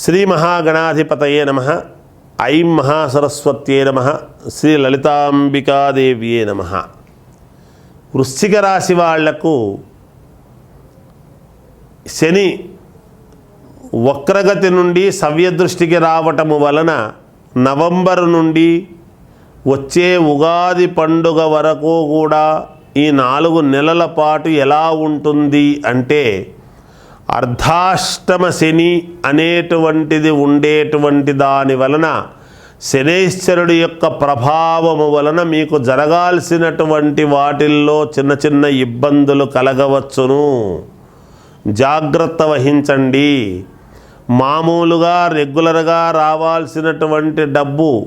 శ్రీ మహాగణాధిపతయే నమ. ఐం మహాసరస్వత్యే నమ. శ్రీ లలితాంబికాదేవ్యే నమ. వృశ్చిక రాశి వాళ్ళకు శని వక్రగతి నుండి సవ్యదృష్టికి రావటము వలన నవంబర్ నుండి వచ్చే ఉగాది పండుగ వరకు కూడా ఈ నాలుగు నెలల పాటు ఎలా ఉంటుంది అంటే అర్ధాష్టమ శని అనేటువంటిది ఉండేటువంటి దాని వలన శనేశ్వరుడు యొక్క ప్రభావము వలన మీకు జరగాల్సినటువంటి వాటిల్లో చిన్న చిన్న ఇబ్బందులు కలగవచ్చును. జాగ్రత్త వహించండి. మామూలుగా రెగ్యులర్గా రావాల్సినటువంటి డబ్బు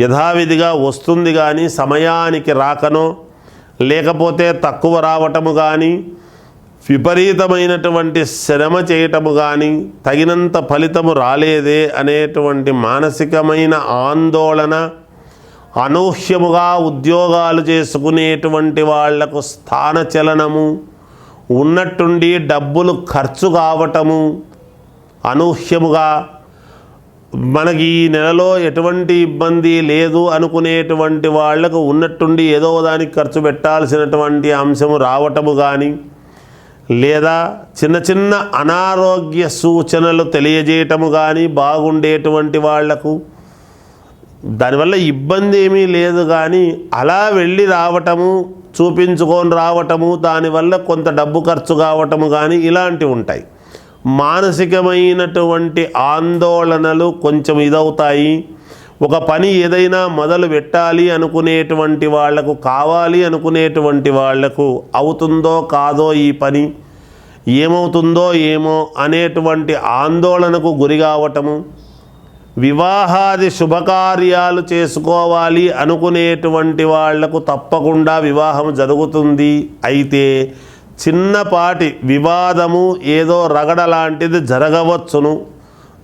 యథావిధిగా వస్తుంది కానీ సమయానికి రాకనో లేకపోతే తక్కువ రావటము కానీ విపరీతమైనటువంటి శ్రమ చేయటము కానీ తగినంత ఫలితము రాలేదే అనేటువంటి మానసికమైన ఆందోళన అనూహ్యముగా ఉద్యోగాలు చేసుకునేటువంటి వాళ్ళకు స్థానచలనము ఉన్నట్టుండి డబ్బులు ఖర్చు కావటము అనూహ్యముగా మనకి ఈ నెలలో ఎటువంటి ఇబ్బంది లేదు అనుకునేటువంటి వాళ్ళకు ఉన్నట్టుండి ఏదో దానికి ఖర్చు పెట్టాల్సినటువంటి అంశము రావటము కానీ లేదా చిన్న చిన్న అనారోగ్య సూచనలు తెలియజేయటము కానీ బాగుండేటువంటి వాళ్ళకు దానివల్ల ఇబ్బంది ఏమీ లేదు కానీ అలా వెళ్ళి రావటము చూపించుకొని రావటము దానివల్ల కొంత డబ్బు ఖర్చు కావటము కానీ ఇలాంటివి ఉంటాయి. మానసికమైనటువంటి ఆందోళనలు కొంచెం ఇదవుతాయి. ఒక పని ఏదైనా మొదలు పెట్టాలి అనుకునేటువంటి వాళ్ళకు కావాలి అనుకునేటువంటి వాళ్ళకు అవుతుందో కాదో ఈ పని ఏమవుతుందో ఏమో అనేటువంటి ఆందోళనకు గురి కావటము వివాహాది శుభకార్యాలు చేసుకోవాలి అనుకునేటువంటి వాళ్ళకు తప్పకుండా వివాహం జరుగుతుంది. అయితే చిన్నపాటి వివాదము ఏదో రగడ లాంటిది జరగవచ్చును.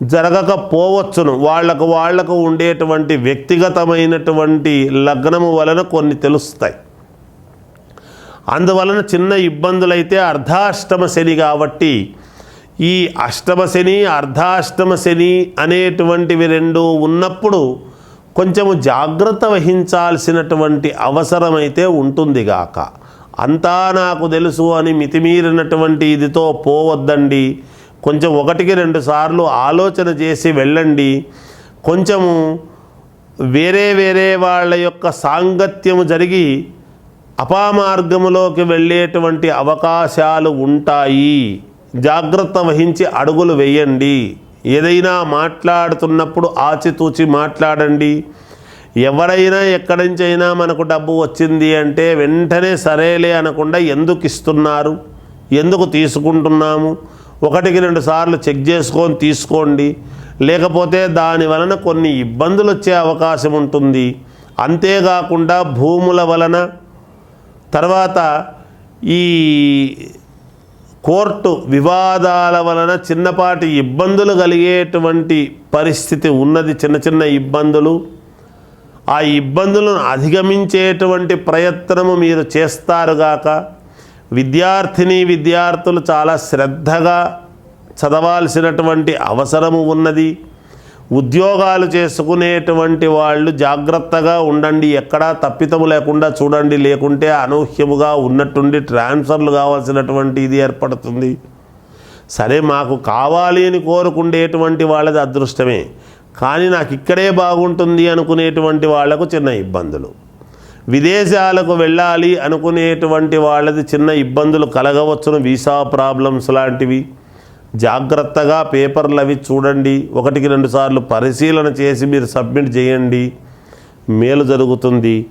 జరగకపోవచ్చును. వాళ్ళకు వాళ్ళకు ఉండేటువంటి వ్యక్తిగతమైనటువంటి లగ్నము వలన కొన్ని తెలుస్తాయి. అందువలన చిన్న ఇబ్బందులైతే అర్ధాష్టమ శని కాబట్టి ఈ అష్టమ శని అర్ధాష్టమ శని అనేటువంటివి రెండు ఉన్నప్పుడు కొంచెము జాగ్రత్త వహించాల్సినటువంటి అవసరమైతే ఉంటుంది గాక. అంతా నాకు తెలుసు అని మితిమీరినటువంటి ఇదితో పోవద్దండి. కొంచెం ఒకటికి రెండు సార్లు ఆలోచన చేసి వెళ్ళండి. కొంచెము వేరే వేరే వాళ్ళ యొక్క సాంగత్యము జరిగి అపామార్గములోకి వెళ్ళేటువంటి అవకాశాలు ఉంటాయి. జాగ్రత్త వహించి అడుగులు వేయండి. ఏదైనా మాట్లాడుతున్నప్పుడు ఆచితూచి మాట్లాడండి. ఎవరైనా ఎక్కడి నుంచైనా మనకు డబ్బు వచ్చింది అంటే వెంటనే సరేలే అనకుండా ఎందుకు ఇస్తున్నారు? ఎందుకు తీసుకుంటున్నాము? ఒకటికి రెండు సార్లు చెక్ చేసుకొని తీసుకోండి. లేకపోతే దాని వలన కొన్ని ఇబ్బందులు వచ్చే అవకాశం ఉంటుంది. అంతేకాకుండా భూముల వలన. తర్వాత ఈ కోర్టు వివాదాల వలన చిన్నపాటి ఇబ్బందులు కలిగేటువంటి పరిస్థితి ఉన్నది. చిన్న చిన్న ఇబ్బందులు. ఆ ఇబ్బందులను అధిగమించేటువంటి ప్రయత్నము మీరు చేస్తారుగాక విద్యార్థిని విద్యార్థులు చాలా శ్రద్ధగా చదవాల్సినటువంటి అవసరము ఉన్నది. ఉద్యోగాలు చేసుకునేటువంటి వాళ్ళు జాగ్రత్తగా ఉండండి. ఎక్కడా తప్పితము లేకుండా చూడండి. లేకుంటే అనూహ్యముగా ఉన్నట్టుండి ట్రాన్స్ఫర్లు కావాల్సినటువంటి ఇది ఏర్పడుతుంది. సరే మాకు కావాలి అని కోరుకుండేటువంటి వాళ్ళది అదృష్టమే. కానీ నాకు ఇక్కడే బాగుంటుంది అనుకునేటువంటి వాళ్ళకు చిన్న ఇబ్బందులు. విదేశాలకు వెళ్ళాలి అనుకునేటువంటి వాళ్ళది చిన్న ఇబ్బందులు కలగవచ్చును వీసా ప్రాబ్లమ్స్ లాంటివి. జాగ్రత్తగా పేపర్లు అవి చూడండి. ఒకటికి రెండు సార్లు పరిశీలన చేసి మీరు సబ్మిట్ చేయండి. మేలు జరుగుతుంది.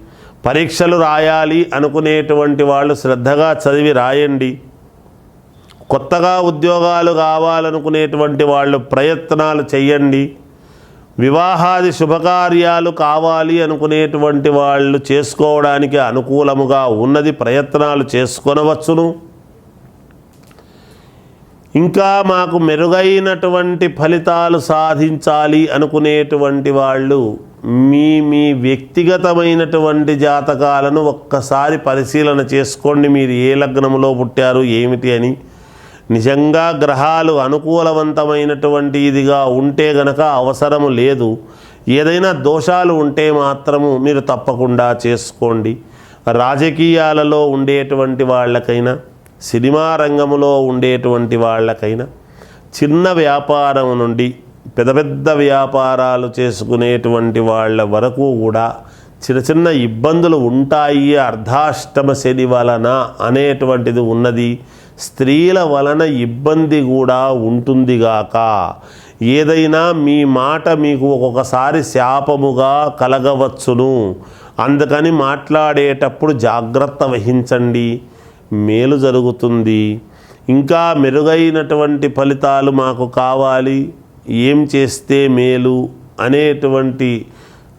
పరీక్షలు రాయాలి అనుకునేటువంటి వాళ్ళు శ్రద్ధగా చదివి రాయండి. కొత్తగా ఉద్యోగాలు కావాలనుకునేటువంటి వాళ్ళు ప్రయత్నాలు చేయండి. వివాహాది శుభకార్యాలు కావాలి అనుకునేటువంటి వాళ్ళు చేసుకోవడానికి అనుకూలముగా ఉన్నది ప్రయత్నాలు చేసుకొనవచ్చును. ఇంకా మాకు మెరుగైనటువంటి ఫలితాలు సాధించాలి అనుకునేటువంటి వాళ్ళు మీ మీ వ్యక్తిగతమైనటువంటి జాతకాలను ఒక్కసారి పరిశీలన చేసుకోండి. మీరు ఏ లగ్నంలో పుట్టారు ఏమిటి అని నిజంగా గ్రహాలు అనుకూలవంతమైనటువంటి ఇదిగా ఉంటే గనక అవసరము లేదు. ఏదైనా దోషాలు ఉంటే మాత్రము మీరు తప్పకుండా చేసుకోండి. రాజకీయాలలో ఉండేటువంటి వాళ్ళకైనా సినిమా రంగంలో ఉండేటువంటి వాళ్ళకైనా చిన్న వ్యాపారం నుండి పెద్ద పెద్ద వ్యాపారాలు చేసుకునేటువంటి వాళ్ళ వరకు కూడా చిన్న చిన్న ఇబ్బందులు ఉంటాయి అర్ధాష్టమ శని వలన అనేటువంటిది ఉన్నది. స్త్రీల వలన ఇబ్బంది కూడా ఉంటుందిగాక ఏదైనా మీ మాట మీకు ఒక్కొక్కసారి శాపముగా కలగవచ్చును. అందుకని మాట్లాడేటప్పుడు జాగ్రత్త వహించండి. మేలు జరుగుతుంది. ఇంకా మెరుగైనటువంటి ఫలితాలు మాకు కావాలి. ఏం చేస్తే మేలు అనేటువంటి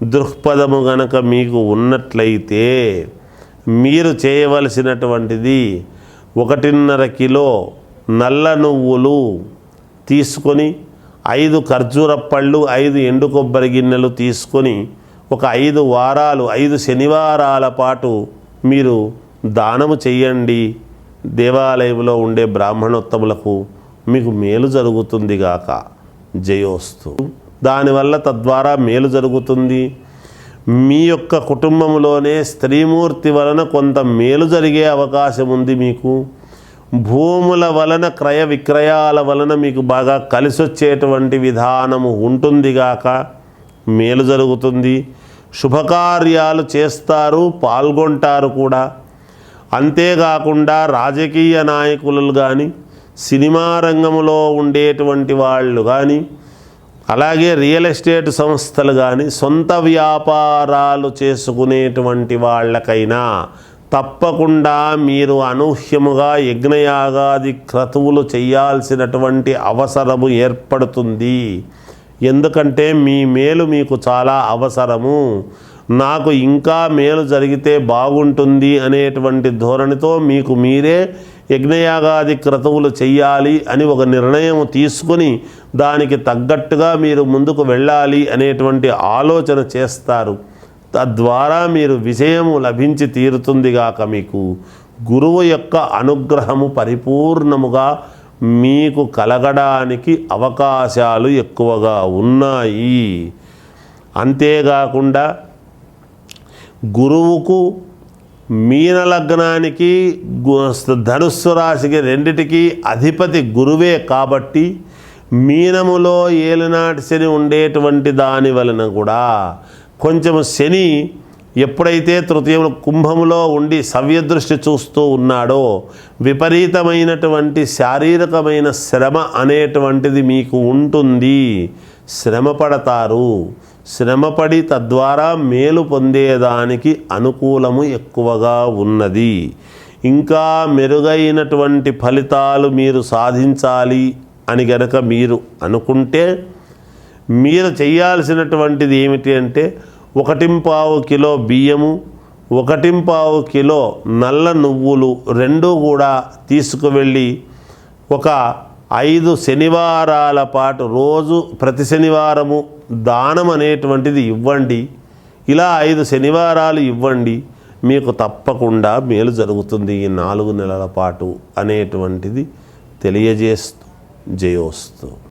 దృక్పథము గనక మీకు ఉన్నట్లయితే మీరు చేయవలసినటువంటిది ఒకటిన్నర కిలో నల్ల నువ్వులు తీసుకొని ఐదు ఖర్జూర పళ్ళు ఐదు ఎండు కొబ్బరి గిన్నెలు తీసుకొని ఒక ఐదు వారాలు ఐదు శనివారాల పాటు మీరు దానము చెయ్యండి దేవాలయంలో ఉండే బ్రాహ్మణోత్తములకు మీకు మేలు జరుగుతుంది గాక. జయోస్తు. దానివల్ల తద్వారా మేలు జరుగుతుంది. మీ యొక్క కుటుంబంలోనే స్త్రీమూర్తి వలన కొంత మేలు జరిగే అవకాశం ఉంది మీకు. భూముల వలన క్రయ విక్రయాల వలన మీకు బాగా కలిసొచ్చేటువంటి విధానము ఉంటుందిగాక మేలు జరుగుతుంది. శుభకార్యాలు చేస్తారు పాల్గొంటారు కూడా. అంతేకాకుండా రాజకీయ నాయకులు కానీ సినిమా రంగంలో ఉండేటువంటి వాళ్ళు కానీ అలాగే రియల్ ఎస్టేట్ సంస్థలు కానీ సొంత వ్యాపారాలు చేసుకునేటువంటి వాళ్ళకైనా తప్పకుండా మీరు అనూహ్యముగా యజ్ఞయాగాది క్రతువులు చేయాల్సినటువంటి అవసరము ఏర్పడుతుంది. ఎందుకంటే మీ మేలు మీకు చాలా అవసరము. నాకు ఇంకా మేలు జరిగితే బాగుంటుంది అనేటువంటి ధోరణితో మీకు మీరే యజ్ఞయాగాది క్రతువులు చెయ్యాలి అని ఒక నిర్ణయం తీసుకొని దానికి తగ్గట్టుగా మీరు ముందుకు వెళ్ళాలి అనేటువంటి ఆలోచన చేస్తారు. తద్వారా మీరు విజయము లభించి తీరుతుందిగాక మీకు. గురువు యొక్క అనుగ్రహము పరిపూర్ణముగా మీకు కలగడానికి అవకాశాలు ఎక్కువగా ఉన్నాయి. అంతేకాకుండా గురువుకు మీన లగ్నానికి గు- ధనుస్సు రాశికి రెండిటికి అధిపతి గురువే కాబట్టి మీనములో ఏలినాటి శని ఉండేటువంటి దాని వలన కూడా కొంచెం శని ఎప్పుడైతే తృతీయ కుంభములో ఉండి సవ్యదృష్టి చూస్తూ ఉన్నాడో విపరీతమైనటువంటి శారీరకమైన శ్రమ అనేటువంటిది మీకు ఉంటుంది. శ్రమ పడతారు. శ్రమపడి తద్వారా మేలు పొందేదానికి అనుకూలము ఎక్కువగా ఉన్నది. ఇంకా మెరుగైనటువంటి ఫలితాలు మీరు సాధించాలి అని గనక మీరు అనుకుంటే మీరు చేయాల్సినటువంటిది ఏమిటి అంటే ఒకటింపావు కిలో బియ్యము ఒకటింపావు కిలో నల్ల నువ్వులు రెండూ కూడా తీసుకువెళ్ళి ఒక ఐదు శనివారాల పాటు రోజు ప్రతి శనివారము దానం అనేటువంటిది ఇవ్వండి. ఇలా ఐదు శనివారాలు ఇవ్వండి. మీకు తప్పకుండా మేలు జరుగుతుంది ఈ నాలుగు నెలల పాటు అనేటువంటిది తెలియజేస్తూ జయోస్తూ.